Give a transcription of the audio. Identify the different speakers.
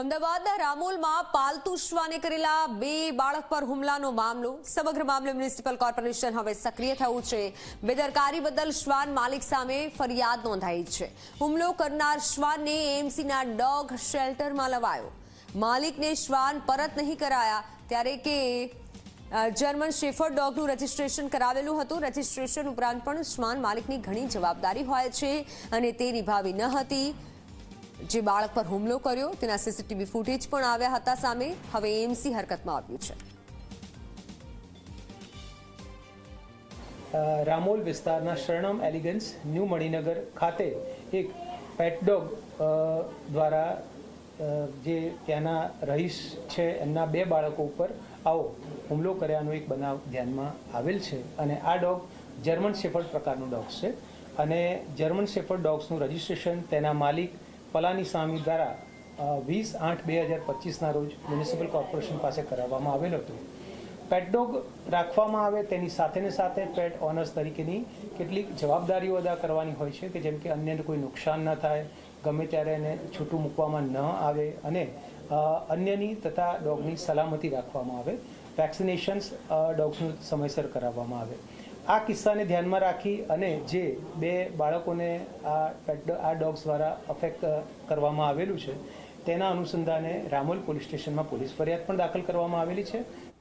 Speaker 1: અમદાવાદના રામોલમાં પાલતુ શ્વાને કરેલા બે બાળક પર હુમલાનો મામલો. સમગ્ર મામલે મ્યુનિસિપલ કોર્પોરેશન હવે સક્રિય થયું છે. બેદરકારી બદલ શ્વાન માલિક સામે ફરિયાદ નોંધાઈ છે. હુમલો કરનાર શ્વાનને એએમસીના ડોગ શેલ્ટરમાં લવાયો. માલિકને શ્વાન પરત નહીં કરાયા, ત્યારે કે જર્મન શેફર્ડ ડોગનું રજીસ્ટ્રેશન કરાવેલું હતું. રજીસ્ટ્રેશન ઉપરાંત પણ શ્વાન માલિકની ઘણી જવાબદારી હોય છે અને તે નિભાવી ન હતી. જે બાળક પર હુમલો કર્યો તેના સીસીટીવી ફૂટેજ પણ આવ્યા હતા સામે. હવે એમસી હરકતમાં આવ્યું છે.
Speaker 2: રામોલ વિસ્તારના શરણમ એલિગન્સ ન્યૂ મણિનગર ખાતે એક પેટ ડોગ અ, દ્વારા જે ત્યાંના રહીશ છે એમના બે બાળકો ઉપર આવો હુમલો કર્યાનો એક બનાવ ધ્યાનમાં આવેલ છે. અને આ ડોગ જર્મન શેફર્ડ પ્રકારનું ડોગ છે. અને જર્મન શેફર્ડ ડોગ્સનું રજિસ્ટ્રેશન તેના માલિક પલાનીસ્વામી દ્વારા વીસ આઠ બે હજાર પચીસના રોજ મ્યુનિસિપલ કોર્પોરેશન પાસે કરાવવામાં આવેલ હતું. પેટ ડોગ રાખવામાં આવે તેની સાથેને સાથે પેટ ઓનર્સ તરીકેની કેટલીક જવાબદારીઓ અદા કરવાની હોય છે કે જેમ કે અન્યને કોઈ નુકસાન ન થાય, ગમે ત્યારે એને છૂટું મૂકવામાં ન આવે અને અન્યની તથા ડોગની સલામતી રાખવામાં આવે. વેક્સિનેશન્સ ડોગ્સનું સમયસર કરાવવામાં આવે. આ કિસ્સાને ધ્યાનમાં રાખી અને જે બે બાળકોને આ આ ડોગ્સ દ્વારા અફેક્ટ કરવામાં આવેલું છે, તેના અનુસંધાને રામોલ પોલીસ સ્ટેશનમાં પોલીસ ફરિયાદ પણ દાખલ કરવામાં આવેલી છે.